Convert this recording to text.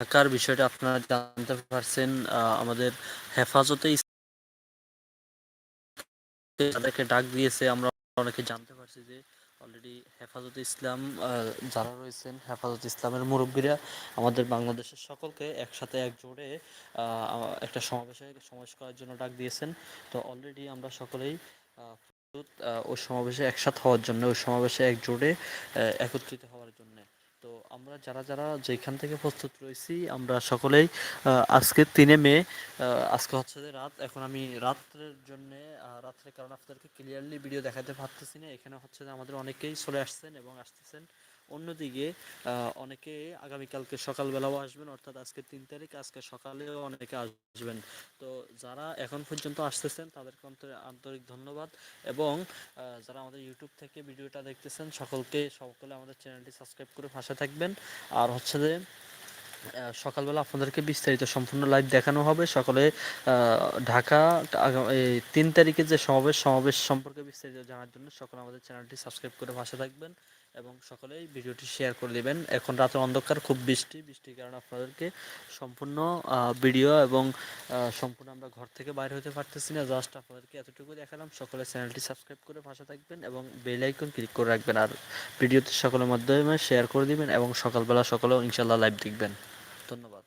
ঢাকার বিষয়টা আপনারা জানতে পারছেন আমাদের হেফাজতে তাদেরকে ডাক দিয়েছে, আমরা অনেকে জানতে পারছি যে অলরেডি হেফাজত ইসলাম যারা রয়েছেন, হেফাজত ইসলামের মুরব্বীরা, আমাদের বাংলাদেশের সকলকে একসাথে একজোড়ে একটা সমাবেশে সমাবেশ করার জন্য ডাক দিয়েছেন। তো অলরেডি আমরা সকলেই ওই সমাবেশে একসাথ হওয়ার জন্য ওই সমাবেশে একজোটে একত্রিত হওয়ার জন্য তো আমরা যারা যারা যেখান থেকে প্রস্তুত রয়েছি, আমরা সকলেই আজকে তিনে মে আজকে হচ্ছে যে রাত। এখন আমি রাত্রের জন্য রাত্রে কারণ আপনাদেরকে ক্লিয়ারলি ভিডিও দেখাতে পারতেছি না। এখানে হচ্ছে যে আমাদের অনেকেই চলে আসছেন এবং আসতেছেন। অন্যদিকে অনেকে আগামীকালকে সকালবেলাও আসবেন, অর্থাৎ আজকে তিন তারিখ, আজকে সকালেও অনেকে আসবেন। তো যারা এখন পর্যন্ত আসতেছেন, তাদেরকে আন্তরিক ধন্যবাদ এবং যারা আমাদের ইউটিউব থেকে ভিডিওটা দেখতেছেন, সকলকে, সকলে আমাদের চ্যানেলটি সাবস্ক্রাইব করে পাশে থাকবেন। আর হচ্ছে যে সকালবেলা আপনাদেরকে বিস্তারিত সম্পূর্ণ লাইভ দেখানো হবে। সকলে ঢাকা তিন তারিখে যে সমাবেশ সমাবেশ সম্পর্কে বিস্তারিত জানার জন্য সকলে আমাদের চ্যানেলটি সাবস্ক্রাইব করে পাশে থাকবেন। এবং সকলেই ভিডিওটি শেয়ার করে দেবেন। এখন রাতের অন্ধকার, খুব বৃষ্টি। বৃষ্টির কারণে আপনাদেরকে সম্পূর্ণ ভিডিও এবং সম্পূর্ণ আমরা ঘর থেকে বাইরে হতে পারতেছি না। জাস্ট আপনাদেরকে এতটুকু দেখালাম। সকলে চ্যানেলটি সাবস্ক্রাইব করে পাশে থাকবেন এবং বেল আইকন ক্লিক করে রাখবেন। আর ভিডিওটি সকলের মাধ্যমে শেয়ার করে দিবেন এবং সকালবেলা সকলেও ইনশাল্লাহ লাইভ দেখবেন। ধন্যবাদ।